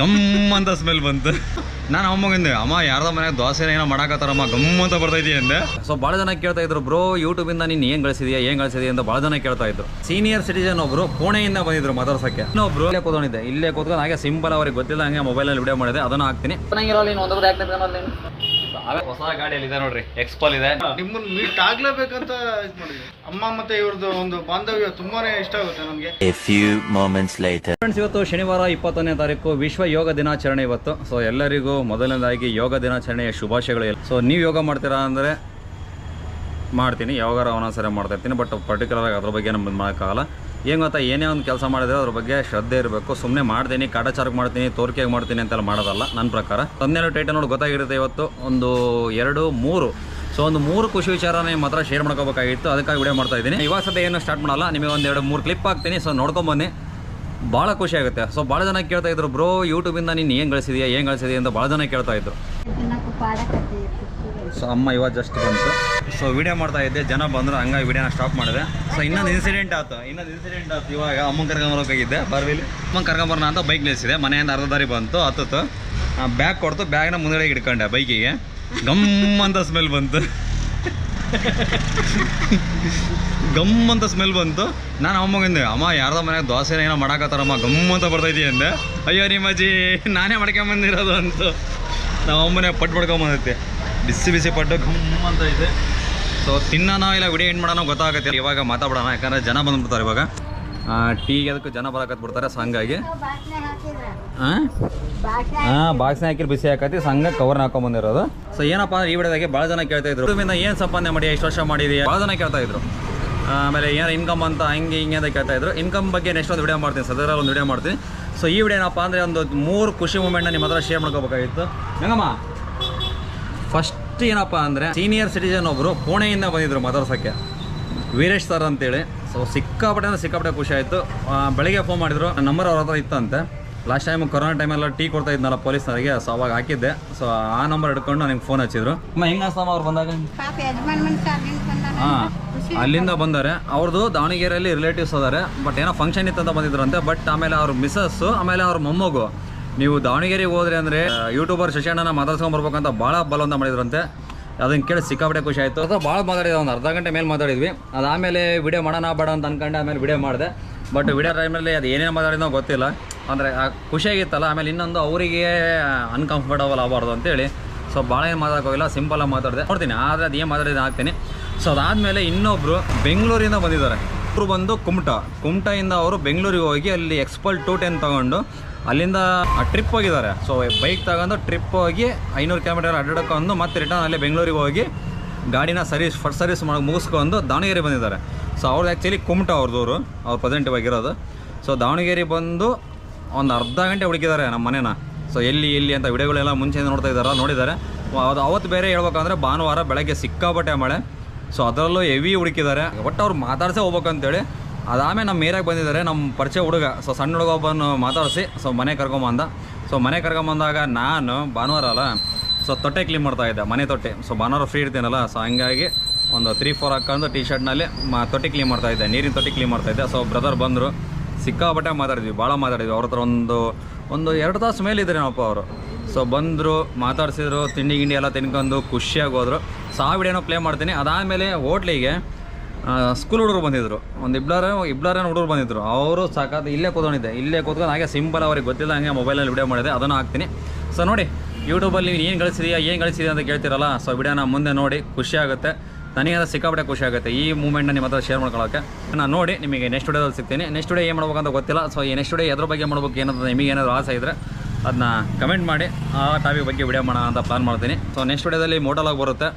Gum ಅಂತ smell ಬಂತು. ನಾನು ಅಮ್ಮಗಂದೆ ಅಮ್ಮ ಯಾರ್ದೋ ಮನೆಯಾಗ ದೋಸೆ ಏನೋ ಮಾಡಾಕತ್ತಾರಮ್ಮ ಗಮ್ ಅಂತ ಬರ್ತೈತಿ ಅಂದೆ. ಸೊ ಭಾಳ ಜನ ಕೇಳ್ತಾ ಇದ್ರು ಬ್ರೋ ಯೂಟ್ಯೂಬಿಂದ ನೀನು ಏನು ಗಳಿಸಿದ್ಯಾ ಏನು ಗಳಿಸಿದ್ಯಾ ಅಂತ ಭಾಳ ಜನ ಕೇಳ್ತಾ ಇದ್ರು. ಸೀನಿಯರ್ ಸಿಟಿಜನ್ ಒಬ್ರು ಪುಣೆಯಿಂದ ಬಂದಿದ್ರು ಮಾತಾಡ್ಸಕ್ಕೆ. ಇನ್ನೊಬ್ರು ಇಲ್ಲೇ ಕೂತ್ಕೊಂಡಿದ್ದೆ. ಇಲ್ಲೇ ಕೂತ್ಕೊಂಡು ಹಾಗೆ ಸಿಂಪಲ್ ಅವ್ರಿಗೆ ಗೊತ್ತಿಲ್ಲ ಹಂಗೆ ಮೊಬೈಲಲ್ಲಿ ವಿಡಿಯೋ ಮಾಡಿದೆ. ಅದನ್ನು ಹಾಕ್ತೀನಿ. ಹೊಸ ಗಾಡಿಯಲ್ಲಿ ಇದೆ ನೋಡ್ರಿ ಎಕ್ಸ್ಪಲ್ ಇದೆ. ನಿಮ್ಮನ್ನ ಮೀಟ್ ಆಗ್ಲೇಬೇಕಂತ ಇದು ಮಾಡಿದ್ವಿ. ಅಮ್ಮ ಮತ್ತೆ ಇವ್ರದ್ದು ಒಂದು ಬಾಂಧವ್ಯ ತುಂಬಾನೇ ಇಷ್ಟ ಆಗುತ್ತೆ ನಮ್ಗೆ. A few moments later. Friends ಇವತ್ತು ಶನಿವಾರ ಇಪ್ಪತ್ತೊಂದನೇ ತಾರೀಕು ವಿಶ್ವ ಯೋಗ ದಿನಾಚರಣೆ ಇವತ್ತು. ಸೊ ಎಲ್ಲರಿಗೂ ಮೊದಲನೇದಾಗಿ ಯೋಗ ದಿನಾಚರಣೆಯ ಶುಭಾಶಯಗಳು. ಸೊ ನೀವು ಯೋಗ ಮಾಡ್ತೀರಾ ಅಂದರೆ ಮಾಡ್ತೀನಿ. ಯಾವಾಗಾರ ಒಂದೊಂದ್ಸರಿ ಮಾಡ್ತಾ ಇರ್ತೀನಿ ಬಟ್ ಪರ್ಟಿಕ್ಯುಲರ್ ಆಗಿ ಅದ್ರ ಬಗ್ಗೆ ನಮ್ಗೆ ಮಾಡೋಕ್ಕಾಗಲ್ಲ. ಏನು ಗೊತ್ತಾ ಏನೇ ಒಂದು ಕೆಲಸ ಮಾಡಿದ್ರೆ ಅದ್ರ ಬಗ್ಗೆ ಶ್ರದ್ಧೆ ಇರಬೇಕು. ಸುಮ್ಮನೆ ಮಾಡ್ತೀನಿ ಕಾಟಾಚಾರಕ್ಕೆ ಮಾಡ್ತೀನಿ ತೋರಿಕೆಗೆ ಮಾಡ್ತೀನಿ ಅಂತೆಲ್ಲ ಮಾಡೋದಲ್ಲ ನನ್ನ ಪ್ರಕಾರ. ತಂದೆನೂ ಟೈಟ ನೋಡಿ ಗೊತ್ತಾಗಿರುತ್ತೆ ಇವತ್ತು. ಒಂದು ಎರಡು ಮೂರು. ಸೊ ಒಂದು ಮೂರು ಖುಷಿ ವಿಚಾರ ನಿಮ್ಮ ಹತ್ರ ಶೇರ್ ಮಾಡ್ಕೋಬೇಕಾಗಿತ್ತು. ಅದಕ್ಕಾಗಿ ವಿಡಿಯೋ ಮಾಡ್ತಾ ಇದ್ದೀನಿ. ಇವಾಗ ಸದ್ಯ ಏನು ಸ್ಟಾರ್ಟ್ ಮಾಡಲ್ಲ ನಿಮಗೆ ಒಂದು ಎರಡು ಮೂರು ಕ್ಲಿಪ್ ಹಾಕ್ತೀನಿ. ಸೊ ನೋಡ್ಕೊಂಬನ್ನಿ ಭಾಳ ಖುಷಿ ಆಗುತ್ತೆ. ಸೊ ಭಾಳ ಜನ ಕೇಳ್ತಾ ಇದ್ರು ಬ್ರೋ ಯೂಟ್ಯೂಬಿಂದ ನೀನು ಏನು ಗಳಿಸಿದೀಯಾ ಏನು ಗಳಿಸಿದೆಯಾ ಅಂತ ಭಾಳ ಜನ ಕೇಳ್ತಾ ಇದ್ರು. ಸೊ ಅಮ್ಮ ಇವಾಗ ಜಸ್ಟ್ ಬಂತು. ಸೊ ವಿಡಿಯೋ ಮಾಡ್ತಾ ಇದ್ದೆ. ಜನ ಬಂದ್ರೆ, ಹಂಗಾಗಿ ವಿಡಿಯೋನ ಸ್ಟಾಪ್ ಮಾಡಿದೆ. ಸೊ ಇನ್ನೊಂದು ಇನ್ಸಿಡೆಂಟ್ ಆಯ್ತು. ಇನ್ನೊಂದು ಇನ್ಸಿಡೆಂಟ್ ಆಯ್ತು. ಇವಾಗ ಅಮ್ಮನ ಕರ್ಕೊಂಬರೋಕಾಗಿದ್ದೆ ಬರ್ವಿಲಿ ಅಮ್ಮನ ಕರ್ಕೊಂಬರೋಣ ಅಂತ ಬೈಕ್ ನಿಲ್ಲಿಸಿದೆ ಮನೆಯಿಂದ ಅರ್ಧ ದಾರಿ ಬಂತು, ಹತ್ತಿತ್ತು. ಬ್ಯಾಗ್ ಕೊಡ್ತು. ಬ್ಯಾಗ್ನ ಮುಂದಡೆ ಇಟ್ಕೊಂಡೆ ಬೈಕಿಗೆ ಗಮ್ ಅಂತ ಸ್ಮೆಲ್ ಬಂತು. ಗಮ್ ಅಂತ ಸ್ಮೆಲ್ ಬಂತು. ನಾನು ಅಮ್ಮಗಿಂದೆ ಅಮ್ಮ, ಯಾರ್ದೋ ಮನೆಯಾಗ ದೋಸೆ ಏನೋ ಮಾಡಾಕತ್ತಾರಮ್ಮ ಗಮ್ ಅಂತ ಬರ್ತೈತಿ ಅಂದೆ. ಅಯ್ಯೋ, ನಿಮ್ಮಜ್ಜಿ, ನಾನೇ ಮಾಡ್ಕೊಂಬಂದಿರೋದು ಅಂತು. ನಾವು ಅಮ್ಮನೆ ಪಟ್ಟು ಪಡ್ಕೊಂಬಂದೈತೆ. ಬಿಸಿ ಬಿಸಿ ಪಟ್ಟು ಗಮ್ ಅಂತ ಇದೆ. ಸೊ ತಿನ್ನೋಣ ಇಲ್ಲ, ವಿಡಿಯೋ ಏನು ಮಾಡೋಣ, ಗೊತ್ತಾಗುತ್ತೆ. ಇವಾಗ ಮಾತಾಡೋಣ ಯಾಕಂದರೆ ಜನ ಬಂದ್ಬಿಡ್ತಾರೆ ಇವಾಗ. ಟೀಗೆ ಅದಕ್ಕೆ ಜನ ಬರಕತ್ ಬಿಡ್ತಾರೆ ಹಂಗಾಗಿ. ಹಾಂ ಹಾಂ ಬಾಕ್ಸ್ನ ಹಾಕಿ ಬಿಸಿ ಹಾಕತಿ ಸಂಘ ಕವರ್ನ ಹಾಕೊಂಬಂದಿರೋದು ಸೊ ಏನಪ್ಪ ಅಂದ್ರೆ ಈ ವಿಡಿಯೋದಾಗೆ ಭಾಳ ಜನ ಕೇಳ್ತಾ ಇದ್ರು. ಏನು ಸಂಪಾದನೆ ಮಾಡಿ, ಎಷ್ಟು ವರ್ಷ ಮಾಡಿದೀಯ? ಭಾಳ ಜನ ಕೇಳ್ತಾ ಇದ್ರು. ಆಮೇಲೆ ಏನೋ ಇನ್ಕಮ್ ಅಂತ, ಹಂಗೆ ಹಿಂಗೆ ಅಂತ ಕೇಳ್ತಾ ಇದ್ರು. ಇನ್ಕಮ್ ಬಗ್ಗೆ ನೆಕ್ಸ್ಟ್ ಒಂದು ವಿಡಿಯೋ ಮಾಡ್ತೀನಿ ಸದರ ಒಂದು ವಿಡಿಯೋ ಮಾಡ್ತೀನಿ. ಸೊ ಈ ವಿಡಿಯೋ ಏನಪ್ಪ ಅಂದರೆ ಒಂದು ಮೂರು ಖುಷಿ ಮೂಮೆಂಟ್ನ ನಿಮ್ಮ ಹತ್ರ ಶೇರ್ ಮಾಡ್ಕೋಬೇಕಾಗಿತ್ತು. ಹೆಂಗಮ್ಮ? ಫಸ್ಟ್ ಏನಪ್ಪ ಅಂದರೆ ಸೀನಿಯರ್ ಸಿಟಿಜನ್ ಒಬ್ಬರು ಪುಣೆಯಿಂದ ಬಂದಿದ್ರು ಮಾತಾಡ್ಸೋಕ್ಕೆ ವೀರೇಶ್ ಸರ್ ಅಂತೇಳಿ. ಸೊ ಸಿಕ್ಕಾಪಟ್ಟೆ ಅಂದರೆ ಸಿಕ್ಕಾಪಟ್ಟೆ ಖುಷಿ ಆಯಿತು. ಬೆಳಿಗ್ಗೆ ಫೋನ್ ಮಾಡಿದ್ರು. ನಂಬರ್ ಅವ್ರ ಹತ್ರ ಇತ್ತಂತೆ. ಲಾಸ್ಟ್ ಟೈಮ್ ಕೊರೋನಾ ಟೈಮೆಲ್ಲ ಟೀ ಕೊಡ್ತಾ ಇದ್ನಲ್ಲ ಪೊಲೀಸ್ನವರಿಗೆ ಸೊ ಅವಾಗ ಹಾಕಿದ್ದೆ. ಸೊ ಆ ನಂಬರ್ ಹಿಡ್ಕೊಂಡು ನನಗೆ ಫೋನ್ ಹಚ್ಚಿದ್ರು. ಹೆಂಗೆ ಅವ್ರು ಬಂದಾಗ? ಹಾಂ ಅಲ್ಲಿಂದ ಬಂದಾರೆ. ಅವ್ರದ್ದು ದಾವಣಗೆರೆಯಲ್ಲಿ ರಿಲೇಟಿವ್ಸ್ ಅದಾರೆ. ಬಟ್ ಏನೋ ಫಂಕ್ಷನ್ ಇತ್ತು ಅಂತ ಬಂದಿದ್ರಂತೆ. ಬಟ್ ಆಮೇಲೆ ಅವ್ರ ಮಿಸಸ್ಸು ಆಮೇಲೆ ಅವ್ರ ಮೊಮ್ಮಗು. ನೀವು ದಾವಣಗೆರೆಗೆ ಹೋದ್ರೆ ಅಂದರೆ ಯೂಟ್ಯೂಬರ್ ಶಶಾಣನ ಮಾತಾಡ್ಸ್ಕೊಂಡ್ ಬರ್ಬೇಕಂತ ಭಾಳ ಬಲವಂತ ಮಾಡಿದ್ರಂತೆ. ಅದನ್ನ ಕೇಳಿ ಸಿಕ್ಕಾಪಟ್ಟೆ ಖುಷಿ ಆಯಿತು. ಅದು ಭಾಳ ಮಾತಾಡಿದ, ಒಂದು ಅರ್ಧ ಗಂಟೆ ಮೇಲೆ ಮಾತಾಡಿದ್ವಿ. ಅದಾದಮೇಲೆ ವಿಡಿಯೋ ಮಾಡೋಣ ಬೇಡ ಅಂತ ಅನ್ಕೊಂಡೆ ಆಮೇಲೆ ವಿಡಿಯೋ ಮಾಡಿದೆ. ಬಟ್ ವಿಡಿಯೋ ಟೈಮಲ್ಲಿ ಅದು ಏನೇನು ಮಾತಾಡಿದೋ ಗೊತ್ತಿಲ್ಲ. ಅಂದರೆ ಖುಷಿಯಾಗಿತ್ತಲ್ಲ ಆಮೇಲೆ ಇನ್ನೊಂದು ಅವರಿಗೆ ಅನ್ಕಂಫರ್ಟಬಲ್ ಆಗಬಾರ್ದು ಅಂತೇಳಿ ಸೊ ಭಾಳ ಏನು ಮಾತಾಡೋಕ್ಕೋಗಿಲ್ಲ ಸಿಂಪಲಾಗಿ ಮಾತಾಡಿದೆ. ನೋಡ್ತೀನಿ, ಆದರೆ ಅದು ಏನು ಮಾತಾಡಿದ್ರೆ ಹಾಕ್ತೀನಿ. ಸೊ ಅದಾದಮೇಲೆ ಇನ್ನೊಬ್ಬರು ಬೆಂಗಳೂರಿಂದ ಬಂದಿದ್ದಾರೆ. ಅವರು ಬಂದು ಕುಮಟ. ಕುಮಟಿಂದ ಅವರು ಬೆಂಗಳೂರಿಗೆ ಹೋಗಿ ಅಲ್ಲಿ ಎಕ್ಸ್ಪಲ್ ಟು ಟೆನ್ ತೊಗೊಂಡು ಅಲ್ಲಿಂದ ಟ್ರಿಪ್ ಹೋಗಿದ್ದಾರೆ. ಸೊ ಬೈಕ್ ತಗೊಂಡು ಟ್ರಿಪ್ ಹೋಗಿ ಐನೂರು ಕಿಲೋಮೀಟರ್ ಅಡ್ಡಾಡ್ಕೊಂಡು ಮತ್ತೆ ರಿಟರ್ನ್ ಅಲ್ಲೇ ಬೆಂಗಳೂರಿಗೆ ಹೋಗಿ ಗಾಡಿನ ಸರ್ವಿಸ್ ಫಸ್ಟ್ ಸರ್ವಿಸ್ ಮಾಡಿ ಮುಗಿಸ್ಕೊಂಡು ದಾವಣಗೆರೆ ಬಂದಿದ್ದಾರೆ. ಸೊ ಅವ್ರದ್ದು ಆ್ಯಕ್ಚುಲಿ ಕುಮಟ ಅವ್ರದವರು ಅವ್ರು ಪ್ರೆಸೆಂಟಿವ್ ಆಗಿರೋದು ಸೊ ದಾವಣಗೆರೆ ಬಂದು ಒಂದು ಅರ್ಧ ಗಂಟೆ ಹುಡುಕಿದ್ದಾರೆ ನಮ್ಮ ಮನೇನ. ಸೊ ಎಲ್ಲಿ ಎಲ್ಲಿ ಅಂತ ವಿಡಿಯೋಗಳೆಲ್ಲ ಮುಂಚೆಯಿಂದ ನೋಡ್ತಾ ಇದ್ದಾರೆ ನೋಡಿದ್ದಾರೆ. ಅದು ಅವತ್ತು ಬೇರೆ ಹೇಳ್ಬೇಕಂದ್ರೆ ಭಾನುವಾರ ಬೆಳಗ್ಗೆ ಸಿಕ್ಕಾಪಟ್ಟೆ ಮಳೆ. ಸೊ ಅದರಲ್ಲೂ ಹೆವಿ ಹುಡುಕಿದ್ದಾರೆ. ಒಟ್ಟು ಅವ್ರು ಮಾತಾಡ್ಸೇ ಹೋಗ್ಬೇಕಂತೇಳಿ ಅದಾದಮೇಲೆ ನಮ್ಮ ಏರಿಯಾಗೆ ಬಂದಿದ್ದಾರೆ, ನಮ್ಮ ಪರಿಚಯ ಹುಡುಗ ಸೊ ಸಣ್ಣ ಹುಡುಗ ಒಬ್ಬನು ಮಾತಾಡಿಸಿ ಸೊ ಮನೆ ಕರ್ಕೊಂಬಂದ. ಸೊ ಮನೆ ಕರ್ಕೊಂಬಂದಾಗ ನಾನು ಭಾನುವಾರ ಅಲ್ಲ ಸೊ ತೊಟ್ಟೆ ಕ್ಲೀನ್ ಮಾಡ್ತಾ ಇದ್ದೆ, ಮನೆ ತೊಟ್ಟೆ. ಸೊ ಭಾನುವಾರ ಫ್ರೀ ಇರ್ತೀನಲ್ಲ ಸೊ ಹಂಗಾಗಿ ಒಂದು ತ್ರೀ ಫೋರ್ ಹಾಕೊಂಡು ಟಿ ಶರ್ಟ್ನಲ್ಲಿ ಮಾ ತೊಟ್ಟಿ ಕ್ಲೀನ್ ಮಾಡ್ತಾ ಇದ್ದೆ, ನೀರಿನ ತೊಟ್ಟಿ ಕ್ಲೀನ್ ಮಾಡ್ತಾ ಇದ್ದೆ. ಸೊ ಬ್ರದರ್ ಬಂದರು, ಸಿಕ್ಕಾಪಟ್ಟೆ ಮಾತಾಡಿದ್ವಿ, ಭಾಳ ಮಾತಾಡಿದ್ವಿ. ಅವ್ರ ಹತ್ರ ಒಂದು ಒಂದು ಎರಡು ತಾಸು ಮೇಲೆ ಇದ್ದರೆ ನಮ್ಮಪ್ಪ ಅವರು. ಸೊ ಬಂದರು, ಮಾತಾಡಿಸಿದ್ರು, ತಿಂಡಿ ಗಿಂಡಿ ಎಲ್ಲ ತಿನ್ಕೊಂಡು ಖುಷಿಯಾಗಿ ಹೋದರು. ಸೊ ಆ ಪ್ಲೇ ಮಾಡ್ತೀನಿ. ಅದಾದಮೇಲೆ ಹೋಟ್ಲಿಗೆ ಸ್ಕೂಲ್ ಹುಡುಗರು ಬಂದಿದ್ರು. ಒಂದು ಇಬ್ಬರ ಇಬ್ಬರ ಹುಡುಗರು ಬಂದಿದ್ರು. ಅವರು ಸಾಕಾದ ಇಲ್ಲೇ ಕೂತ್ಕೊಂಡಿದ್ದೆ. ಇಲ್ಲೇ ಕೂತ್ಕೊಂಡು ಹಾಗೆ ಸಿಂಪಲ್ ಅವ್ರಿಗೆ ಗೊತ್ತಿಲ್ಲ, ಹಂಗೆ ಮೊಬೈಲಲ್ಲಿ ವಿಡಿಯೋ ಮಾಡಿದೆ. ಅದನ್ನು ಹಾಕ್ತೀನಿ. ಸೊ ನೋಡಿ ಯೂಟ್ಯೂಬಲ್ಲಿ ನೀವು ಏನು ಗಳಿಸಿದೆಯಾ ಏನು ಗಳಿಸಿದೆಯಾ ಅಂತ ಕೇಳ್ತಿರಲ್ಲ ಸೊ ವಿಡಿಯೋನ ಮುಂದೆ ನೋಡಿ, ಖುಷಿ ಆಗುತ್ತೆ. ನನಗೆ ಸಿಕ್ಕಾಪಟ್ಟೆ ಖುಷಿ ಆಗುತ್ತೆ. ಈ ಮೂಮೆಂಟ್ನ ನಿಮ್ಮ ಹತ್ರ ಶೇರ್ ಮಾಡ್ಕೊಳ್ಳೋಕ್ಕೆ ನಾನು ನೋಡಿ ನಿಮಗೆ ನೆಕ್ಸ್ಟ್ ವಿಡಿಯೋದಲ್ಲಿ ಸಿಗ್ತೀನಿ. ನೆಕ್ಸ್ಟ್ ವಿಡಿಯೋ ಏನು ಮಾಡ್ಬೇಕಂತ ಗೊತ್ತಿಲ್ಲ. ಸೊ ಈ ನೆಕ್ಸ್ಟ್ ವಿಡಿಯೋ ಎದ್ರ ಬಗ್ಗೆ ಮಾಡ್ಬೇಕು ಏನಂತ ನಿಮಗೆ ಏನಾದರೂ ಆಸೆ ಇದ್ದರೆ ಅದನ್ನ ಕಮೆಂಟ್ ಮಾಡಿ. ಆ ಟಾಪಿಕ್ ಬಗ್ಗೆ ವಿಡಿಯೋ ಮಾಡೋಣ ಅಂತ ಪ್ಲಾನ್ ಮಾಡ್ತೀನಿ. ಸೊ ನೆಕ್ಸ್ಟ್ ವಿಡಿಯೋದಲ್ಲಿ ಮೋಟಲಾಗಿ ಬರುತ್ತೆ.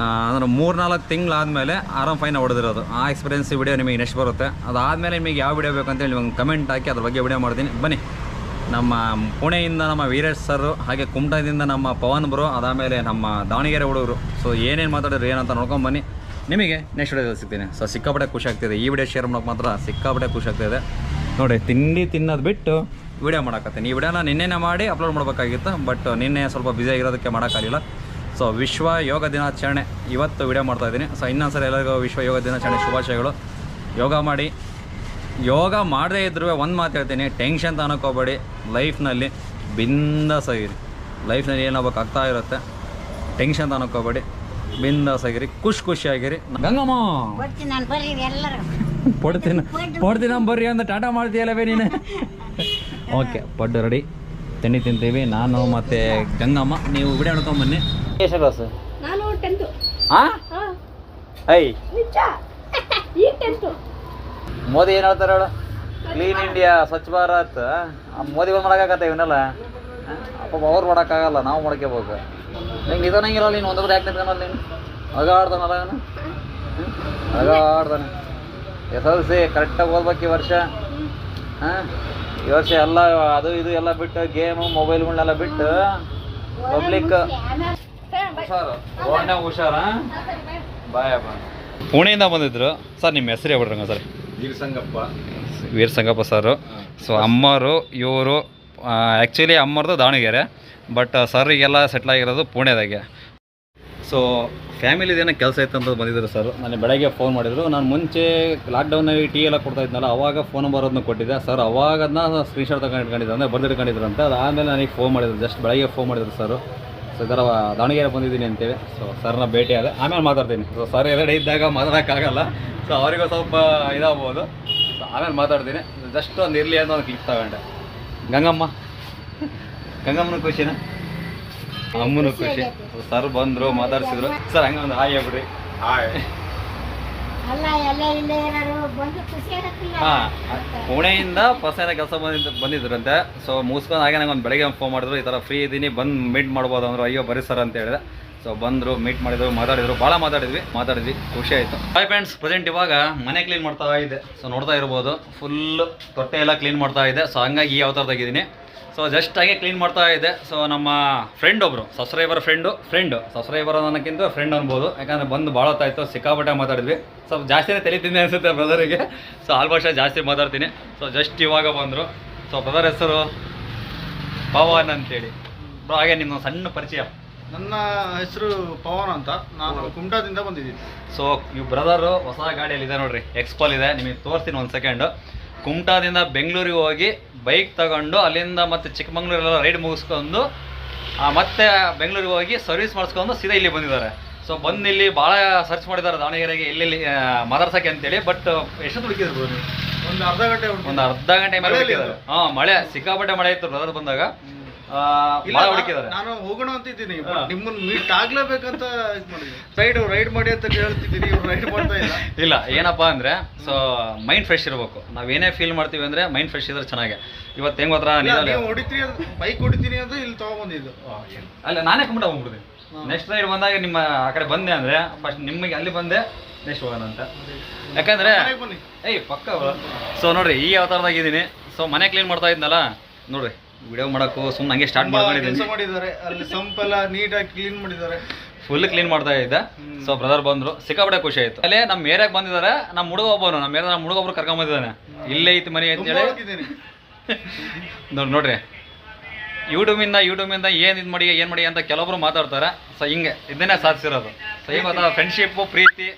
ಅಂದ್ರೆ ಮೂರು ನಾಲ್ಕು ತಿಂಗಳಾದಮೇಲೆ ಆರಾಮ್ ಫೈನ ಹೊಡೆದಿರೋದು. ಆ ಎಕ್ಸ್ಪೀರಿಯನ್ಸ್ ವಿಡಿಯೋ ನಿಮಗೆ ನೆಕ್ಸ್ಟ್ ಬರುತ್ತೆ? ಅದಾದಮೇಲೆ ನಿಮಗೆ ಯಾವ ವಿಡಿಯೋ ಬೇಕಂತೇಳಿ ನಿಮಗೆ ಕಮೆಂಟ್ ಹಾಕಿ ಅದ್ರ ಬಗ್ಗೆ ವಿಡಿಯೋ ಮಾಡ್ತೀನಿ. ಬನ್ನಿ. ನಮ್ಮ ಪುಣೆಯಿಂದ ನಮ್ಮ ವೀರೇಶ್ ಸರ್ ಹಾಗೆ ಕುಮಟದಿಂದ ನಮ್ಮ ಪವನ್ ಬ್ರೋ, ಅದಾದಮೇಲೆ ನಮ್ಮ ದಾವಣಗೆರೆ ಹುಡುಗರು. ಸೊ ಏನೇನು ಮಾತಾಡಿದ್ರು ಏನಂತ ನೋಡ್ಕೊಂಡು ಬನ್ನಿ. ನಿಮಗೆ ನೆಕ್ಸ್ಟ್ ವಿಡಿಯೋದಲ್ಲಿ ಸಿಗ್ತೀನಿ. ಸೊ ಸಿಕ್ಕಾಪಟ್ಟೆ ಖುಷಿ ಆಗ್ತಿದೆ. ಈ ವಿಡಿಯೋ ಶೇರ್ ಮಾಡೋಕೆ ಮಾತ್ರ ಸಿಕ್ಕಾಪಟ್ಟೆ ಖುಷಿ ಆಗ್ತಿದೆ. ನೋಡಿ, ತಿಂಡಿ ತಿನ್ನೋದು ಬಿಟ್ಟು ವಿಡಿಯೋ ಮಾಡೋಕತ್ತೀನಿ. ಈ ವಿಡಿಯೋನ ನಿನ್ನೆನೇ ಮಾಡಿ ಅಪ್ಲೋಡ್ ಮಾಡಬೇಕಾಗಿತ್ತು ಬಟ್ ನಿನ್ನೆ ಸ್ವಲ್ಪ ಬ್ಯುಸಿ ಆಗಿರೋದಕ್ಕೆ ಮಾಡೋಕ್ಕಾಗಲಿಲ್ಲ ಸೊ ವಿಶ್ವ ಯೋಗ ದಿನಾಚರಣೆ ಇವತ್ತು ವಿಡಿಯೋ ಮಾಡ್ತಾ ಇದ್ದೀನಿ. ಸೊ ಇನ್ನೊಂದ್ಸರಿ ಎಲ್ಲರಿಗೂ ವಿಶ್ವ ಯೋಗ ದಿನಾಚರಣೆ ಶುಭಾಶಯಗಳು. ಯೋಗ ಮಾಡಿ. ಯೋಗ ಮಾಡದೇ ಇದ್ರೂ ಒಂದು ಮಾತು ಹೇಳ್ತೀನಿ. ಟೆನ್ಷನ್ ತಾನಕೋಬೇಡಿ ಲೈಫ್ನಲ್ಲಿ ಬಿಂದಾಸಾಗಿರಿ ಲೈಫ್ನಲ್ಲಿ ಏನಾಗಬೇಕು ಆಗ್ತಾ ಇರುತ್ತೆ. ಟೆನ್ಷನ್ ತಾನಕೋಬೇಡಿ ಬಿಂದಾಸಾಗಿರಿ ಖುಷಿ ಖುಷಿಯಾಗಿರಿ ಗಂಗಮ್ಮ! ಪಡ್ತೀನಿ ನಾನು ಬರ್ರಿ ಅಂತ ಟಾಟಾ ಮಾಡ್ತೀಯಲ್ಲವೇ ನೀನು? ಓಕೆ ಪಡ್ಡು ರೆಡಿ. ತಿಂಡಿ ತಿಂತೀವಿ. ನಾನು ಮತ್ತು ಗಂಗಮ್ಮ. ನೀವು ವಿಡಿಯೋ ನೋಡ್ಕೊಂಬನ್ನಿ ಎಷ್ಟು ಕ್ಲಾಸ್ ನಾನು ಟೆಂತು ಹಾಂ ಹಾಂ. ಐ ನಿಜ. ಈಗ ಟೆಂತು ಮೋದಿ ಏನು ಹೇಳ್ತಾರೆ ಹೇಳು? Clean India Swachh Bharat. ಮೋದಿ ಬಂದು ಮಾಡೋಕ್ಕಾಗತ್ತೆ ಇವನ್ನೆಲ್ಲ? ಅಪ್ಪ ಅವ್ರು ಮಾಡೋಕ್ಕಾಗಲ್ಲ ನಾವು ಮಾಡ್ಕೋಬೇಕು. ನಿಂಗೆ ನಿಧಾನಂಗಿಲ್ಲ ನೀನು? ಒಂದೊಬ್ರು ಯಾಕೆ ನಿಂತ್ಕೊಂಡಲ್ಲ ನೀನು? ಅಗಾಡ್ತಾನಲ್ಲ ಅವನು? ಅಗಾಡ್ತಾನೆ ಎಸ್ ಎಲ್ ಸಿ ಕರೆಕ್ಟಾಗಿ ಓದ್ಬೇಕು ಈ ವರ್ಷ. ಹಾಂ ಈ ವರ್ಷ ಎಲ್ಲ ಅದು ಇದು ಎಲ್ಲ ಬಿಟ್ಟು ಗೇಮು ಮೊಬೈಲ್ಗಳನ್ನೆಲ್ಲ ಬಿಟ್ಟು ಪಬ್ಲಿಕ್ ಹುಷಾರು. ಒಳ್ಳೆ ಹುಷಾರ ಬಾಯ್ ಅಪ್ಪ. ಪುಣೆಯಿಂದ ಬಂದಿದ್ರು. ಸರ್ ನಿಮ್ಮ ಹೆಸರು ಹೇಳ್ಬಿಡ್ರಂಗ sir? Veerasangappa. Veerasangappa sir. So ಅಮ್ಮರು ಇವರು ಆ್ಯಕ್ಚುಲಿ ಅಮ್ಮರದು ದಾವಣಗೆರೆ ಬಟ್ ಸರಿಗೆಲ್ಲ ಸೆಟ್ಲ್ ಆಗಿರೋದು ಪುಣೆದಾಗೆ. ಸೊ ಫ್ಯಾಮಿಲಿದೇನೋ ಕೆಲಸ ಇತ್ತು ಅಂತ ಬಂದಿದ್ರು ಸರ್. ನಾನು ಬೆಳಗ್ಗೆ ಫೋನ್ ಮಾಡಿದರು. ನಾನು ಮುಂಚೆ ಲಾಕ್ಡೌನಲ್ಲಿ ಟೀ ಎಲ್ಲ ಕೊಡ್ತಾ ಇದ್ನಲ್ಲ ಅವಾಗ ಫೋನ್ ನಂಬರ್ ಅದನ್ನ ಕೊಟ್ಟಿದ್ದೆ. ಸರ್ ಅವಾಗ ಅದನ್ನ ಸ್ಕ್ರೀನ್ಶಾಟ್ ತಗೊಂಡು ಇಟ್ಕೊಂಡಿದ್ದೆ ಅಂದರೆ ಬರ್ದಿಟ್ಕೊಂಡಿದ್ರಂತೆ. ಇಟ್ಕೊಂಡಿದ್ರು ಅಂತ ಅದಾದಮೇಲೆ ನನಗೆ ಫೋನ್ ಮಾಡಿದ್ರು ಜಸ್ಟ್ ಬೆಳಗ್ಗೆ ಫೋನ್ ಮಾಡಿದ್ರು ಸರ್. ಸೊ ಇದರ ದಾವಣಗೆರೆ ಬಂದಿದ್ದೀನಿ ಅಂತೇಳಿ. ಸೊ ಸರ್ನ ಭೇಟಿ ಆದ ಆಮೇಲೆ ಮಾತಾಡ್ತೀನಿ. ಸೊ ಸರ್ ಎರಡೇ ಇದ್ದಾಗ ಮಾತಾಡೋಕ್ಕಾಗಲ್ಲ. ಸೊ ಅವರಿಗೂ ಸ್ವಲ್ಪ ಇದಾಗ್ಬೋದು. ಸೊ ಆಮೇಲೆ ಮಾತಾಡ್ತೀನಿ. ಜಸ್ಟ್ ಒಂದು ಇರಲಿ ಅಂತ ಒಂದು ಕ್ಲಿಕ್ ತಗೊಂಡೆ. ಗಂಗಮ್ಮ. ಗಂಗಮ್ಮನ ಖುಷಿನಾ? ಅಮ್ಮನ ಖುಷಿ. ಸರ್ ಬಂದರು, ಮಾತಾಡ್ಸಿದ್ರು. ಸರ್ ಹಂಗೆ ಒಂದು ಹಾಯ್ ಹೇಳ್ಬಿಡ್ರಿ. ಹಾಯ್ ಪುಣೆಯಿಂದ ಪಸೇನ ಕೆಲಸ ಬಂದಿದ್ದು ಬಂದಿದ್ರಂತೆ. ಸೊ ಮುಗಿಸ್ಕೊಂಡು ಹಾಗೆ ನಂಗೆ ಒಂದು ಬೆಳಗ್ಗೆ ಫೋನ್ ಮಾಡಿದ್ರು, ಈ ಥರ ಫ್ರೀ ಇದ್ದೀನಿ ಬಂದು ಮೀಟ್ ಮಾಡ್ಬೋದು ಅಂದರು, ಅಯ್ಯೋ ಬರೀ ಸರ್ ಅಂತ ಹೇಳಿದೆ. ಸೊ ಬಂದರು ಮೀಟ್ ಮಾಡಿದ್ರು, ಮಾತಾಡಿದ್ರು ಭಾಳ ಮಾತಾಡಿದ್ವಿ ಮಾತಾಡಿದ್ವಿ, ಖುಷಿ ಆಯಿತು. ಹಾಯ್ ಫ್ರೆಂಡ್ಸ್ ಪ್ರೆಸೆಂಟ್ ಇವಾಗ ಮನೆ ಕ್ಲೀನ್ ಮಾಡ್ತಾ ಇದೆ. ಸೊ ನೋಡ್ತಾ ಇರ್ಬೋದು ಫುಲ್ ತೊಟ್ಟೆ ಎಲ್ಲ ಕ್ಲೀನ್ ಮಾಡ್ತಾ ಇದೆ. ಸೊ ಹಂಗಾಗಿ ಈ ಅವತಾರದಾಗಿದ್ದೀನಿ ಸೊ ಜಸ್ಟ್ ಹಾಗೆ ಕ್ಲೀನ್ ಮಾಡ್ತಾ ಇದ್ದೆ ಸೊ ನಮ್ಮ ಫ್ರೆಂಡ್ ಒಬ್ಬರು ಸಬ್ಸ್ಕ್ರೈಬರ್ ಫ್ರೆಂಡು ಫ್ರೆಂಡು ಸಬ್ಸ್ಕ್ರೈಬರ್ ಅನ್ನೋಕ್ಕಿಂತ ಫ್ರೆಂಡ್ ಅನ್ಬೋದು. ಯಾಕಂದರೆ ಬಂದು ಭಾಳ ಹೊತ್ತಾಯ್ತು ಸಿಕ್ಕಾಪಟ್ಟೆ ಮಾತಾಡಿದ್ವಿ. ಸ್ವಲ್ಪ ಜಾಸ್ತಿನೇ ತಲೆ ತಿಂದೆ ಅನಿಸುತ್ತೆ ಬ್ರದರಿಗೆ ಸೊ ಆಲ್ಮೋಸ್ಟ್ ಜಾಸ್ತಿ ಮಾತಾಡ್ತೀನಿ. ಸೊ ಜಸ್ಟ್ ಇವಾಗ ಬಂದರು. ಸೊ ಬ್ರದರ್ ಹೆಸರು ಪವನ್ ಅಂತೇಳಿ. ಬ್ರೋ ಹಾಗೆ ನಿಮ್ಮ ಸಣ್ಣ ಪರಿಚಯ. ನನ್ನ ಹೆಸರು ಪವನ್ ಅಂತ. ನಾನು ಕುಮಟಾದಿಂದ ಬಂದಿದ್ದೀನಿ. ಸೊ ನೀವು ಬ್ರದರು ಹೊಸ ಗಾಡಿಯಲ್ಲಿ ಇದೆ ನೋಡ್ರಿ ಎಕ್ಸ್ಪೋಲ್ ಇದೆ. ನಿಮಗೆ ತೋರಿಸ್ತೀನಿ ಒಂದು ಸೆಕೆಂಡು ಕುಮಟಾದಿಂದ ಬೆಂಗಳೂರಿಗೆ ಹೋಗಿ ಬೈಕ್ ತಗೊಂಡು ಅಲ್ಲಿಂದ ಮತ್ತೆ ಚಿಕ್ಕಮಂಗ್ಳೂರೆಲ್ಲ ರೈಡ್ ಮುಗಿಸ್ಕೊಂಡು ಮತ್ತೆ ಬೆಂಗಳೂರಿಗೆ ಹೋಗಿ ಸರ್ವಿಸ್ ಮಾಡಿಸ್ಕೊಂಡು ಸೀದಾ ಇಲ್ಲಿ ಬಂದಿದ್ದಾರೆ. ಸೊ ಬಂದು ಇಲ್ಲಿ ಭಾಳ ಸರ್ಚ್ ಮಾಡಿದ್ದಾರೆ ದಾವಣಗೆರೆಗೆ ಎಲ್ಲೆಲ್ಲಿ ಮದರ್ಸಕ್ಕೆ ಅಂತೇಳಿ ಬಟ್ ಎಷ್ಟು ಹುಡುಕಿದ್ರು ಒಂದು ಅರ್ಧ ಗಂಟೆ ಒಂದು ಅರ್ಧ ಗಂಟೆ ಮೇಲೆ ಹಾಂ ಮಳೆ ಸಿಕ್ಕಾಪಟ್ಟೆ ಮಳೆ ಇತ್ತು ಬ್ರದರ್ ಬಂದಾಗ. ನಾನು ಹೋಗೋಣ ಅಂತ ಇದ್ದೀನಿ ಹಾ. ನಿಮ್ಮನ್ನ ಮೀಟ್ ಆಗ್ಲೇಬೇಕಂತ ಸೈಡ್ ರೈಡ್ ರೈಡ್ ಮಾಡಿ ಅಂತ ಹೇಳ್ತಿದ್ದೀನಿ ಇವ್ರು ರೈಡ್ ಮಾಡ್ತಾ ಇಲ್ಲ. ಇಲ್ಲ ಏನಪ್ಪಾ ಅಂದ್ರೆ ಸೊ ಮೈಂಡ್ ಫ್ರೆಶ್ ಇರಬೇಕು. ಏನೇ ಫೀಲ್ ಮಾಡ್ತೀವಿ ಅಂದ್ರೆ ಮೈಂಡ್ ಫ್ರೆಶ್ ಇದ್ರೆ ಚೆನ್ನಾಗಿ. ಇವತ್ತು ಹೆಂಗ್ ನೀರಲ್ಲಿ ನೀವು ಹೊಡಿತೀರಿ ಬೈಕ್ ಹೊಡಿತೀನಿ ಅಂತ ಇಲ್ಲಿ ತಗೊಂಬಂದಿದ್ದು. ಅಲ್ಲ ನಾನೇ ಕಂಬಿಟ ಹೋಗ್ಬಿಡ್ದೆ ನೆಕ್ಸ್ಟ್ ರೈಡ್ ಬಂದಾಗ ನಿಮ್ಮ ಆ ಕಡೆ ಬಂದೆ ಅಂದ್ರೆ ಫಸ್ಟ್ ನಿಮಗೆ ಅಲ್ಲಿ ಬಂದೆ ನೆಕ್ಸ್ಟ್ ಹೋಗೋಣ ಅಂತ. ಯಾಕಂದ್ರೆ ಏಯ್ ಪಕ್ಕ ಸೊ ನೋಡ್ರಿ ಈ ಅವತಾರದಾಗಿದ್ದೀನಿ ಸೊ ಮನೆ ಕ್ಲೀನ್ ಮಾಡ್ತಾ ಇದ್ನಲ್ಲ ನೋಡ್ರಿ. ವಿಡಿಯೋ ಮಾಡೋಕ್ಕೂ ಸುಮ್ಮನೆ ಹಂಗೆ ಸ್ಟಾರ್ಟ್ ಕೆಲಸ ಮಾಡ್ಕೊಂಡಿದ್ದೀನಿ. ಮಾಡಿದ್ದಾರೆ. ಅಲ್ಲಿ ಸಂಪೆಲ್ಲ ನೀಟಾಗಿ ಕ್ಲೀನ್ ಮಾಡಿದ್ದಾರೆ. ಫುಲ್ ಕ್ಲೀನ್ ಮಾಡ್ತಾ ಇದ್ದೆ. ಸೊ ಬ್ರದರ್ ಬಂದ್ರು. ಸಿಕ್ಕಾಪಟ್ಟೆ ಖುಷಿ ಆಯ್ತು. ಅಲ್ಲೇ ನಮ್ಮ ಏರಿಯಾಗೆ ಬಂದಿದ್ದಾರೆ. ನಮ್ಮ ಹುಡುಗ ಒಬ್ಬನು. ನಮ್ಮ ಏರಿಯಾ ನಮ್ಮ ಹುಡುಗ ಒಬ್ರು ಕರ್ಕೊಂಡ್ ಬಂದಿದ್ದಾನೆ. ಇಲ್ಲೇ ಐತಿ ಮನೆ ಅಂತ ಹೇಳಿ. ಹೋಗಿದ್ದೀನಿ. ನೋಡಿ ನೋಡ್ರಿ. ಯೂಟ್ಯೂಬಿಂದ ಯೂಟ್ಯೂಬಿಂದ ಏನು ಇದು ಮಾಡಿ ಏನು ಮಾಡಿ ಅಂತ ಕೆಲವೊಬ್ರು ಮಾತಾಡ್ತಾರೆ. ಸೊ ಹಿಂಗೆ. ಇದನ್ನೇ ಸಾಧಿಸಿರೋದು. ಸೊ ಈ ಮಾತಾ ಫ್ರೆಂಡ್ಶಿಪ್ಪು ಪ್ರೀತಿ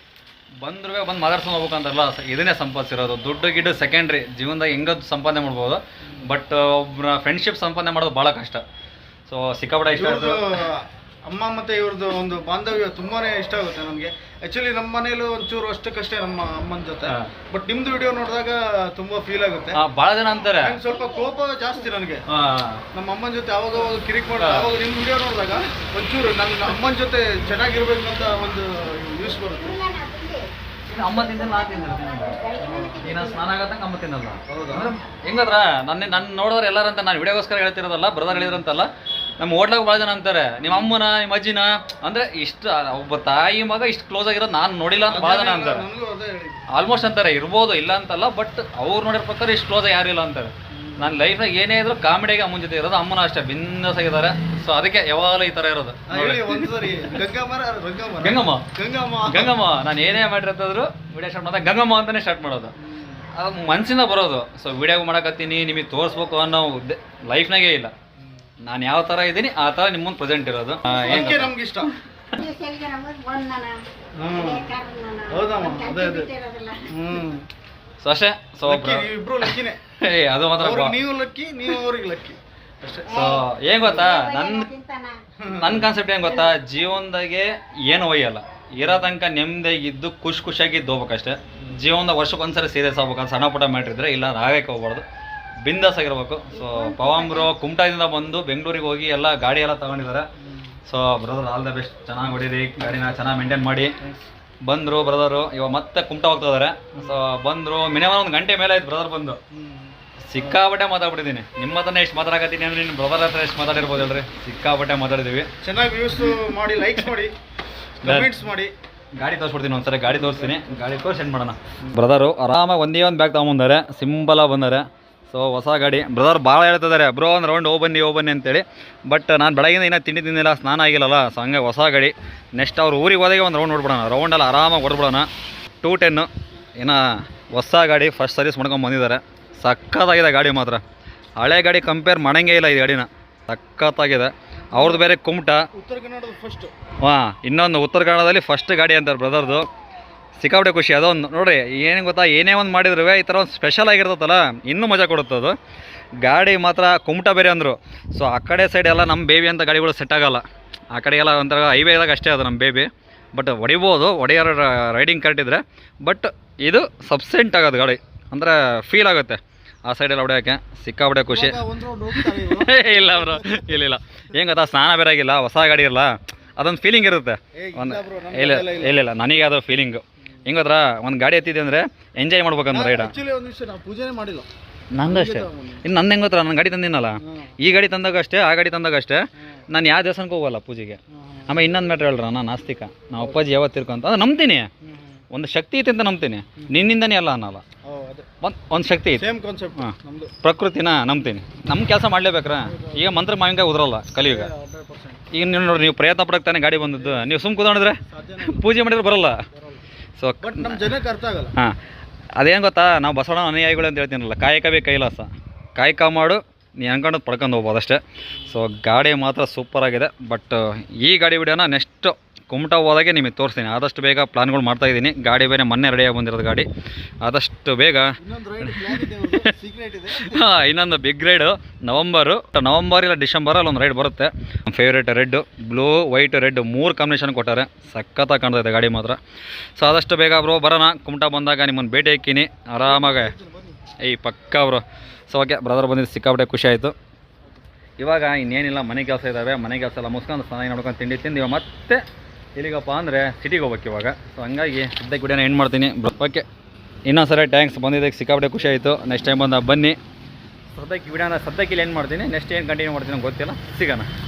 ಬಂದ್ರೂ ಬಂದು ಮಾತಾಡ್ಸ್ಕೊಂಡು ಹೋಗ್ಬೇಕಂತಾರಲ್ಲ. ಸೊ ಇದನ್ನೇ ಸಂಪಾದಿಸಿರೋದು. ದುಡ್ಡು ಗಿಡ್ಡು ಸೆಕೆಂಡ್ರಿ ಜೀವನದಾಗ ಹೆಂಗದು ಸಂಪಾದನೆ ಮಾಡ್ಬೋದು. ಬಟ್ ಒಬ್ಬರ ಫ್ರೆಂಡ್ಶಿಪ್ ಸಂಪಾದನೆ ಮಾಡೋದು ಭಾಳ ಕಷ್ಟ. ಸೊ ಸಿಕ್ಕಾಪಟ್ಟೆ ಇಷ್ಟ ಅಮ್ಮ ಮತ್ತೆ ಇವ್ರದ್ದು ಒಂದು ಬಾಂಧವ್ಯ ತುಂಬಾನೇ ಇಷ್ಟ ಆಗುತ್ತೆ ನಮಗೆ. ಆಕ್ಚುಲಿ ನಮ್ಮ ಮನೇಲೂ ಒಂಚೂರು ಅಷ್ಟಕ್ಕಷ್ಟೇ ನಮ್ಮ ಅಮ್ಮನ ಜೊತೆ. ಬಟ್ ನಿಮ್ದು ವಿಡಿಯೋ ನೋಡಿದಾಗ ತುಂಬಾ ಫೀಲ್ ಆಗುತ್ತೆ. ಬಹಳ ಜನ ಅಂತಾರೆ. ಸ್ವಲ್ಪ ಕೋಪ ಜಾಸ್ತಿ ನನಗೆ. ನಮ್ಮ ಅಮ್ಮನ ಜೊತೆ ಅವಾಗ ಅವಾಗ ಕಿರಿಕ್ ಮಾಡಿ ಅವಾಗ ನಿಮ್ ವಿಡಿಯೋ ನೋಡಿದಾಗ ಒಂಚೂರು ನನ್ನ ಅಮ್ಮನ ಜೊತೆ ಚೆನ್ನಾಗಿರ್ಬೇಕು ಅಂತ ಒಂದು ಯೂಸ್ ಬರುತ್ತೆ. ಅಮ್ಮ ತಿಂದಿಲ್ಲ ನಾ ತಿಂದಿಲ್ಲ. ನೀನು ಸ್ನಾನ ಅಮ್ಮ ತಿನ್ನಲ್ಲ. ಹೌದಾ? ಹೆಂಗದ್ರ ನನ್ನ ನನ್ನ ನೋಡಿದ್ರೆ ಎಲ್ಲರಂತ ನಾನು ವಿಡಿಯೋಗೋಸ್ಕರ ಹೇಳ್ತಿರೋದಲ್ಲ ಬ್ರದರ್ ಹೇಳಿದ್ರಂತಲ್ಲ ನಮ್ಮ ಹೋಟ್ಲಾಗ ಭಾಳ ಜನ ಅಂತಾರೆ ನಿಮ್ಮ ಅಮ್ಮನ ನಿಮ್ಮ ಅಜ್ಜಿನ? ಅಂದ್ರೆ ಇಷ್ಟು ಒಬ್ಬ ತಾಯಿ ಮಗ ಇಷ್ಟು ಕ್ಲೋಸ್ ಆಗಿರೋ ನಾನು ನೋಡಿಲ್ಲ ಅಂತ ಭಾಳ ಜನ ಅಂತಾರೆ. ಆಲ್ಮೋಸ್ಟ್ ಅಂತಾರೆ ಇರ್ಬೋದು ಇಲ್ಲ ಅಂತಲ್ಲ ಬಟ್ ಅವ್ರು ನೋಡಿರೋ ಪ್ರಕಾರ ಇಷ್ಟು ಕ್ಲೋಸ್ ಯಾರು ಇಲ್ಲ ಅಂತಾರೆ. ನನ್ನ ಲೈಫ್ನಾಗ ಏನೇ ಇದ್ರು ಕಾಮಿಡಿಗೆ ಅಮ್ಮನ ಜೊತೆ ಇರೋದು ಅಮ್ಮನ ಅಷ್ಟೇ ಬಿಂದಾಸ್ ಆಗಿದ್ದಾರೆ. ಸೊ ಅದಕ್ಕೆ ಯಾವಾಗಲೂ ಈ ತರ ಇರೋದು. ಗಂಗಮ್ಮ ಗಂಗಮ್ಮ ಗಂಗಮ್ಮ. ನಾನು ಏನೇ ಮಾಡಿರ್ತದ್ರು ವಿಡಿಯೋ ಸ್ಟಾರ್ಟ್ ಮಾಡಿದಾಗ ಗಂಗಮ್ಮ ಅಂತಾನೆ ಸ್ಟಾರ್ಟ್ ಮಾಡೋದು. ಅದು ಮನಸ್ಸಿಂದ ಬರೋದು. ಸೊ ವಿಡಿಯೋ ಮಾಡಕತ್ತೀನಿ ನಿಮಗೆ ತೋರಿಸ್ಬೇಕು ಅನ್ನೋ ಉದ್ದೆ ಲೈಫ್ನಾಗೇ ಇಲ್ಲ. ನಾನು ಯಾವ ಥರ ಇದ್ದೀನಿ ಆ ಥರ ನಿಮ್ಮ ಮುಂದೆ ಪ್ರೆಸೆಂಟ್ ಇರೋದು. ಆ, ಏನ್ ಅದಕ್ಕೆ ಗೊತ್ತಾ? ನಮ್ಗೆ ಇಷ್ಟ ನಾನು. ಹೌದಮ್ಮ, ಅದೇ, ಅದೇ. ಹ್ಮ್. ಸೊ ಅಷ್ಟೇ ಸೊ ಇಬ್ರು ಲಕ್ಕಿನೇ. ಅದು ಮಾತ್ರ ನೀವು ಲಕ್ಕಿ ನೀವು ಅವ್ರಿಗೆ ಲಕ್ಕಿ. ಅಷ್ಟೇ. ಸೊ ಏನ್ ಗೊತ್ತಾ? ನನ್ನ ನನ್ ನನ್ನ ಕಾನ್ಸೆಪ್ಟ್ ಏನ್ ಗೊತ್ತಾ? ಜೀವನದಾಗೆ ಏನು ಒಯ್ಯಲ್ಲ. ಇರೋ ತನಕ ನೆಮ್ಮದಿಯಾಗಿದ್ದು ಖುಷಿ ಖುಷಿಯಾಗಿದ್ದು ಹೋಗ್ಬೇಕಷ್ಟೇ ಜೀವನದ ವರ್ಷಕ್ಕೊಂದ್ಸರಿ ಸೀರಿಯಸ್ ಆಗ್ಬೇಕಂತ ಸಣ್ಣ ಪುಟ್ಟ ಮ್ಯಾಟ್ರ್ ಇದ್ರೆ ಇಲ್ಲ ಆಗಕ್ಕೆ ಹೋಗ್ಬಾರ್ದು. ಬಿಂದಾಸ್ ಆಗಿರ್ಬೇಕು. ಸೊ ಪವಾಂಬ್ರು ಕುಮಟಾದಿಂದ ಬಂದು ಬೆಂಗಳೂರಿಗೆ ಹೋಗಿ ಎಲ್ಲ ಗಾಡಿ ಎಲ್ಲ ತಗೊಂಡಿದ್ದಾರೆ. So brother all the best ಚೆನ್ನಾಗಿ ಹೊಡೀರಿ. ಗಾಡಿನ ಚೆನ್ನಾಗಿ ಮೇಂಟೈನ್ ಮಾಡಿ. ಬಂದರು ಬ್ರದರು ಇವಾಗ ಮತ್ತೆ ಕುಮಟ ಹೋಗ್ತಾ ಇದಾರೆ. ಸೊ ಬಂದರು. ಮಿನಿಮಮ್ ಒಂದು ಗಂಟೆ ಮೇಲೆ ಆಯ್ತು ಬ್ರದರ್ ಬಂದು. ಸಿಕ್ಕಾಪಟ್ಟೆ ಮಾತಾಡ್ಬಿಟ್ಟಿದ್ದೀನಿ. ನಿಮ್ಮ ಹತ್ರನೇ ಎಷ್ಟು ಮಾತಾಡಕತ್ತೀನಿ ಅಂದ್ರೆ ನಿಮ್ಮ ಬ್ರದರ್ ಹತ್ರ ಎಷ್ಟು ಮಾತಾಡಿರ್ಬೋದು ಹೇಳ್ರಿ ಸಿಕ್ಕಾಪಟ್ಟೆ ಮಾತಾಡಿದೀವಿ. ಚೆನ್ನಾಗಿ ವ್ಯೂಸ್ ಮಾಡಿ ಲೈಕ್ ಮಾಡಿ ಕಮೆಂಟ್ಸ್ ಮಾಡಿ. ಗಾಡಿ ತೋರಿಸ್ಬಿಡ್ತೀನಿ ಒಂದ್ಸರಿ. ಗಾಡಿ ತೋರಿಸ್ತೀನಿ. ಗಾಡಿ ತೋರಿಸಿ ಸೆಂಡ್ ಮಾಡೋಣ? ಬ್ರದರು ಆರಾಮಾಗಿ ಒಂದೇ ಒಂದು ಬ್ಯಾಗ್ ತೊಗೊಂಬಂದಾರೆ. ಸಿಂಪಲಾಗಿ ಬಂದಾರೆ. ಸೊ ಹೊಸ ಗಾಡಿ. ಬ್ರದರ್ ಭಾಳ ಹೇಳ್ತಿದ್ದಾರೆ ಬ್ರೋ ಒಂದು ರೌಂಡ್ ಹೋಗಿ ಬನ್ನಿ ಹೋಗಿ ಬನ್ನಿ ಅಂತೇಳಿ. ಬಟ್ ನಾನು ಬೆಳಗಿಂದ ಇನ್ನೂ ತಿಂಡಿ ತಿಂದಿಲ್ಲ ಸ್ನಾನ ಆಗಿಲ್ಲಲ್ಲ ಸೊ ಹಂಗೆ ಹೊಸ ಗಾಡಿ. ನೆಕ್ಸ್ಟ್ ಅವ್ರು ಊರಿಗೆ ಹೋದಾಗೆ ಒಂದು ರೌಂಡ್ ನೋಡ್ಬಿಡೋಣ ರೌಂಡಲ್ಲಿ ಆರಾಮಾಗಿ ಹೊಡ್ಬಿಡೋಣ. ಟೂ ಟೆನ್ನು ಇನ್ನು ಹೊಸ ಗಾಡಿ ಫಸ್ಟ್ ಸರ್ವಿಸ್ ಮಾಡ್ಕೊಂಡು ಬಂದಿದ್ದಾರೆ. ಸಖತ್ತಾಗಿದೆ ಗಾಡಿ ಮಾತ್ರ. ಹಳೆ ಗಾಡಿ ಕಂಪೇರ್ ಮಾಡೋಂಗೆ ಇಲ್ಲ ಈ ಗಾಡಿನ. ಸಖತ್ತಾಗಿದೆ. ಅವ್ರದ್ದು ಬೇರೆ ಕುಮಟ. ಉತ್ತರ ಕನ್ನಡದ ಫಸ್ಟ್ ಹಾಂ ಇನ್ನೊಂದು ಉತ್ತರ ಕನ್ನಡದಲ್ಲಿ ಫಸ್ಟ್ ಗಾಡಿ ಅಂತಾರೆ ಬ್ರದರ್ದು ಸಿಕ್ಕಾಪಟ್ಟೆ ಖುಷಿ. ಅದೊಂದು ನೋಡ್ರಿ ಏನು ಗೊತ್ತಾ ಏನೇ ಒಂದು ಮಾಡಿದ್ರು ಈ ಥರ ಒಂದು ಸ್ಪೆಷಲ್ ಆಗಿರ್ತದಲ್ಲ ಇನ್ನೂ ಮಜಾ ಕೊಡುತ್ತೆ ಅದು. ಗಾಡಿ ಮಾತ್ರ ಕುಮಟ ಬೇರೆ ಅಂದರು. ಸೊ ಆ ಕಡೆ ಸೈಡ್ ಎಲ್ಲ ನಮ್ಮ ಬೇಬಿ ಅಂತ ಗಾಡಿಗಳು ಸೆಟ್ ಆಗೋಲ್ಲ. ಆ ಎಲ್ಲ ಒಂಥರ ಹೈವೇದಾಗ ಅಷ್ಟೇ ಅದು ನಮ್ಮ ಬೇಬಿ ಬಟ್ ಹೊಡಿಬೋದು ಹೊಡೆಯೋರ ರೈಡಿಂಗ್ ಕರೆಕ್ಟ್ ಇದ್ರೆ. ಬಟ್ ಇದು ಸಬ್ಸೆಂಟ್ ಆಗೋದು ಗಾಡಿ. ಅಂದರೆ ಫೀಲ್ ಆಗುತ್ತೆ. ಆ ಸೈಡೆಲ್ಲ ಹೊಡೆಯೋಕ್ಕೆ ಸಿಕ್ಕಾಪಟ್ಟೆ ಖುಷಿ. ಇಲ್ಲ ಬ್ರೋ ಇಲ್ಲ ಇಲ್ಲ. ಏನು ಗೊತ್ತಾ ಸ್ನಾನ ಬೇರೆ ಆಗಿಲ್ಲ ಹೊಸ ಗಾಡಿ ಇರಲ್ಲ. ಅದೊಂದು ಫೀಲಿಂಗ್ ಇರುತ್ತೆ. ಒಂದು ಇಲ್ಲ. ಇಲ್ಲ. ಇಲ್ಲ ನನಗೆ ಅದು ಫೀಲಿಂಗು ಹೆಂಗ್ ಗೊತ್ತಾ ಒಂದು ಗಾಡಿ ಎತ್ತಿದೆ ಅಂದರೆ ಎಂಜಾಯ್ ಮಾಡ್ಬೇಕಂದ್ರೆ ರೈಡ ಆಕ್ಚುಲಿ ಒಂದು ವಿಷಯ ನಾವು ಪೂಜೆನೇ ಮಾಡಿಲ್ಲ. ನಂದು ಅಷ್ಟೇ. ಇನ್ನು ನಂದು ಹೆಂಗೋತ್ರ ನಾನು ನನ್ನ ಗಾಡಿ ತಂದಿನಲ್ಲ. ಈ ಗಾಡಿ ತಂದಾಗ ಅಷ್ಟೇ ಆ ಗಾಡಿ ತಂದಾಗ ಅಷ್ಟೇ ನಾನು ಯಾವ ದೇವಸ್ಥಾನಕ್ಕೆ ಹೋಗಲ್ಲ ಪೂಜೆಗೆ. ಆಮೇಲೆ ಇನ್ನೊಂದು ಮ್ಯಾಟ್ರ್ ಹೇಳ್ರ ನಾನು ನಾಸ್ತಿಕ ನಾವು ಅಪ್ಪಾಜಿ ಯಾವತ್ತು ತಿರ್ಕೊಂತ ಅದು ನಂಬ್ತೀನಿ. ಒಂದು ಶಕ್ತಿ ಐತೆ ಅಂತ ನಂಬ್ತೀನಿ. ನಿನ್ನಿಂದನೇ ಅಲ್ಲ ಅನ್ನಲ್ಲ. ಒಂದು ಒಂದು ಶಕ್ತಿ ಐತೆ. ಹಾ. ಪ್ರಕೃತಿನ ನಂಬ್ತೀನಿ. ನಮ್ಮ ಕೆಲಸ ಮಾಡಲೇಬೇಕ್ರ? ಈಗ ಮಂತ್ರ ಮಾವಿನಕಾಯಿ ಉದ್ರಲ್ಲ ಕಲಿಯುಗ. ಈಗ ನೀವು ನೋಡ್ರಿ ನೀವು ಪ್ರಯತ್ನ ಪಡಕ್ಕೆ ತಾನೇ ಗಾಡಿ ಬಂದದ್ದು. ನೀವು ಸುಮ್ ಕೂತ್ಕೊಂಡಿದ್ರೆ ಪೂಜೆ ಮಾಡಿದ್ರೆ ಬರಲ್ಲ. ಸೊ ಬಟ್ ನಮ್ಮ ಜನಕ್ಕೆ ಅರ್ಥ ಆಗಲ್ಲ. ಹಾಂ. ಅದೇನು ಗೊತ್ತಾ? ನಾವು ಬಸವಣ್ಣ ಅನುಯಾಯಿಗಳು ಅಂತ ಹೇಳ್ತೀನಲ್ಲ ಕಾಯಕವೇ ಕೈಲಾಸ. ಕಾಯಕ ಮಾಡು ನೀ ಅನ್ಕೊಂಡು ಪಡ್ಕೊಂಡು ಹೋಗ್ಬೋದು ಅಷ್ಟೇ. ಸೊ ಗಾಡಿ ಮಾತ್ರ ಸೂಪರ್ ಆಗಿದೆ. ಬಟ್ ಈ ಗಾಡಿ ವಿಡಿಯೋನ ನೆಕ್ಸ್ಟ್ ಕುಮಟ ಹೋದಾಗೆ ನಿಮಗೆ ತೋರಿಸ್ತೀನಿ. ಆದಷ್ಟು ಬೇಗ ಪ್ಲಾನ್ಗಳು ಮಾಡ್ತಾ ಇದ್ದೀನಿ. ಗಾಡಿ ಬೇರೆ ಮೊನ್ನೆ ರೆಡಿಯಾಗಿ ಬಂದಿರೋದು ಗಾಡಿ. ಆದಷ್ಟು ಬೇಗ ಹಾ, ಇನ್ನೊಂದು ಬಿಗ್ ರೈಡು ನವಂಬರು ನವಂಬರ್ ಇಲ್ಲ ಡಿಸೆಂಬರ್ ಒಂದು ರೈಡ್ ಬರುತ್ತೆ. ನಮ್ಮ favourite red blue white red ಮೂರು ಕಾಂಬಿನೇಷನ್ ಕೊಟ್ಟಾರೆ. ಸಖತ್ತಾಗಿ ಕಾಣ್ತಾ ಇದೆ ಗಾಡಿ ಮಾತ್ರ. ಸೊ ಆದಷ್ಟು ಬೇಗ ಬ್ರೋ ಬರೋಣ. ಕುಮಟ ಬಂದಾಗ ನಿಮ್ಮನ್ನು ಭೇಟಿ ಹಾಕಿನಿ ಆರಾಮಾಗೆ. ಏಯ್ ಪಕ್ಕ ಬ್ರೋ ಸೊ ಓಕೆ ಬ್ರದರ್ ಬಂದಿದ್ದು ಸಿಕ್ಕಾಪಟ್ಟೆ ಖುಷಿ ಆಯಿತು. ಇವಾಗ ಇನ್ನೇನಿಲ್ಲ ಮನೆ ಕೆಲಸ ಇದ್ದಾವೆ ಮನೆ ಕೆಲಸ ಎಲ್ಲ ಮುಸ್ಕೊಂಡು ಸ್ನಾನ ನೋಡ್ಕೊಂಡು ತಿಂಡಿ ತಿಂದು ಇವಾಗ ಮತ್ತೆ ಎಲ್ಲಿಗಪ್ಪ ಅಂದರೆ ಸಿಟಿಗೆ ಹೋಗ್ಬೇಕು ಇವಾಗ. ಸೊ ಹಂಗಾಗಿ ಸದ್ಯಕ್ಕೆ ವಿಡಿಯೋನ ಏನು ಮಾಡ್ತೀನಿ? ಓಕೆ. ಇನ್ನೊಂದು ಸರಿ ಟ್ಯಾಂಕ್ಸ್ ಬಂದಿದ್ದಕ್ಕೆ ಸಿಕ್ಕಾಪಟ್ಟೆ ಖುಷಿ ಆಯಿತು. ನೆಕ್ಸ್ಟ್ ಟೈಮ್ ಬಂದ ಬನ್ನಿ. ಸದ್ಯಕ್ಕೆ ವಿಡಿಯೋನ ಸದ್ಯಕ್ಕೆ ಇಲ್ಲಿ ಏನು ಮಾಡ್ತೀನಿ. ನೆಕ್ಸ್ಟ್ ಏನು ಕಂಟಿನ್ಯೂ ಮಾಡ್ತೀನಿ ಗೊತ್ತಿಲ್ಲ. ಸಿಗೋಣ.